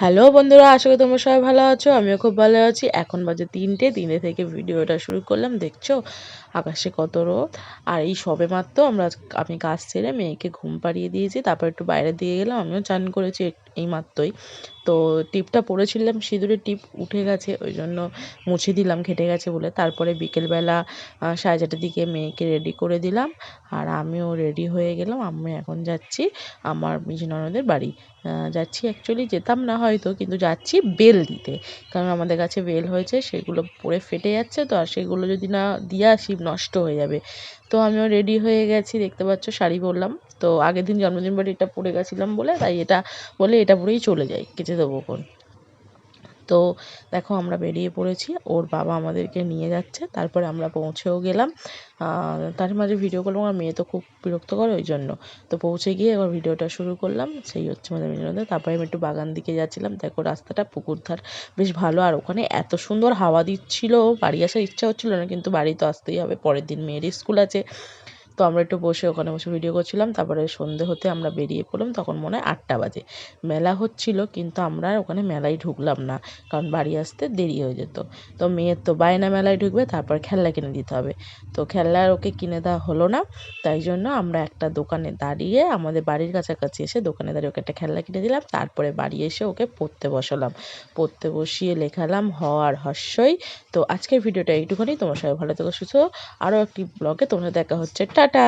Hello বন্ধুরা, আশা করি তোমরা সবাই ভালো আছো, আমিও খুব ভালো আছি। এখন বাজে তিনটে তিনটে থেকে ভিডিওটা শুরু করলাম, দেখছ? আকাশে কত রোদ। আর এই সবে মাত্র আমরা আমি কাজ ছেড়ে মেয়েকে ঘুম পাড়িয়ে দিয়েছি, তারপর একটু বাইরের দিকে গেলাম, আমিও চান করেছি এই মাত্রই তো টিপটা পরেছিলাম সিঁদুরের টিপ উঠে গেছে, ওই জন্য মুছে দিলাম, ঘেটে গেছে বলে। তারপরে বিকেলবেলা সাড়ে চারটের দিকে মেয়েকে রেডি করে দিলাম, আর আমিও রেডি হয়ে গেলাম। আমি এখন যাচ্ছি আমার মিজি ননদের বাড়ি। যাচ্ছি অ্যাকচুয়ালি যেতাম না হয়তো, কিন্তু যাচ্ছি বেল দিতে। কারণ আমাদের কাছে বেল হয়েছে, সেগুলো পরে ফেটে যাচ্ছে, তো আর সেগুলো যদি না দিয়ে আসি, নষ্ট হয়ে যাবে। তো আমিও রেডি হয়ে গেছি, দেখতে পাচ্ছ, শাড়ি পরলাম। তো আগের দিন জন্মদিন বাড়ি এটা পরে গেছিলাম বলে, তাই এটা বলে এটা পরেই চলে যাই কেচে দেবো কোন তো দেখো আমরা বেরিয়ে পড়েছি, ওর বাবা আমাদেরকে নিয়ে যাচ্ছে, তারপরে আমরা পৌঁছেও গেলাম। তার মাঝে ভিডিও করলাম, আমার মেয়ে তো খুব বিরক্ত করে ওই জন্য। তো পৌঁছে গিয়ে এবার ভিডিওটা শুরু করলাম, সেই হচ্ছে আমাদের বিনোদন। তারপরে আমি একটু বাগান দিকে যাচ্ছিলাম, দেখো রাস্তাটা পুকুর ধার, বেশ ভালো। আর ওখানে এত সুন্দর হাওয়া দিচ্ছিল, বাড়ি আসার ইচ্ছা হচ্ছিল না, কিন্তু বাড়ি তো আসতেই হবে, পরের দিন মেয়ের স্কুল আছে। তো আমরা একটু বসে ওখানে বসে ভিডিও করছিলাম, তারপরে সন্ধে হতে আমরা বেরিয়ে পড়লাম, তখন মনে হয় আটটা বাজে। মেলা হচ্ছিল, কিন্তু আমরা ওখানে মেলায় ঢুকলাম না, কারণ বাড়ি আসতে দেরি হয়ে যেত। তো মেয়ের তো বায়না মেলায় ঢুকবে, তারপর খেলনা কিনে দিতে হবে। তো খেলনা ওকে কিনে দেওয়া হলো না, তাই জন্য আমরা একটা দোকানে দাঁড়িয়ে আমাদের বাড়ির কাছাকাছি এসে দোকানে দাঁড়িয়ে ওকে একটা খেলনা কিনে দিলাম, তারপরে বাড়ি এসে ওকে পড়তে বসালাম। পড়তে বসিয়ে লেখালাম হ আর হস্যই। তো আজকের ভিডিওটা এইটুখানি তোমার সবাই ভালো থেকো, সুস্থ আরও একটি ব্লগে তোমার দেখা হচ্ছে। টাটা।